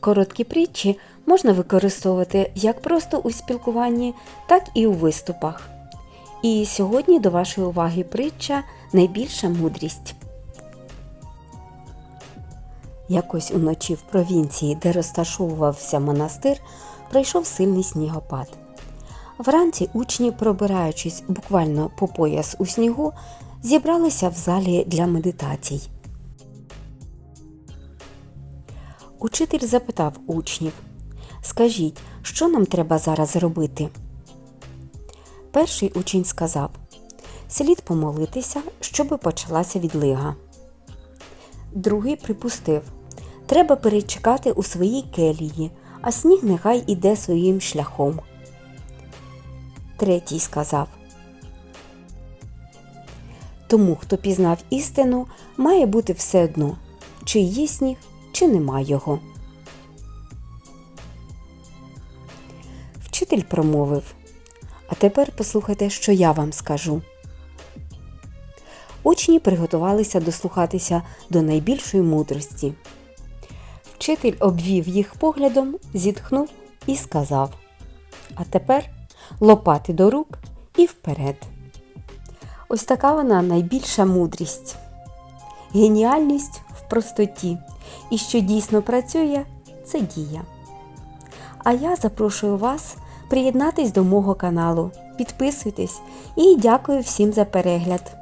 Короткі притчі можна використовувати як просто у спілкуванні, так і у виступах. І сьогодні до вашої уваги притча Найбільша мудрість. Якось уночі в провінції, де розташовувався монастир, пройшов сильний снігопад. Вранці учні, пробираючись буквально по пояс у снігу, зібралися в залі для медитацій. Учитель запитав учнів: Скажіть, що нам треба зараз робити? Перший учень сказав: Слід помолитися, щоби почалася відлига. Другий припустив: Треба перечекати у своїй келії, а сніг нехай іде своїм шляхом. Третій сказав: Тому, хто пізнав істину, має бути все одно, чи є сніг, чи нема його. Вчитель промовив. А тепер послухайте, що я вам скажу. Учні приготувалися дослухатися до найбільшої мудрості. Вчитель обвів їх поглядом, зітхнув і сказав: А тепер лопати до рук і вперед. Ось така вона найбільша мудрість. Геніальність простоті. І що дійсно працює, це дія. А я запрошую вас приєднатись до мого каналу. Підписуйтесь і дякую всім за перегляд.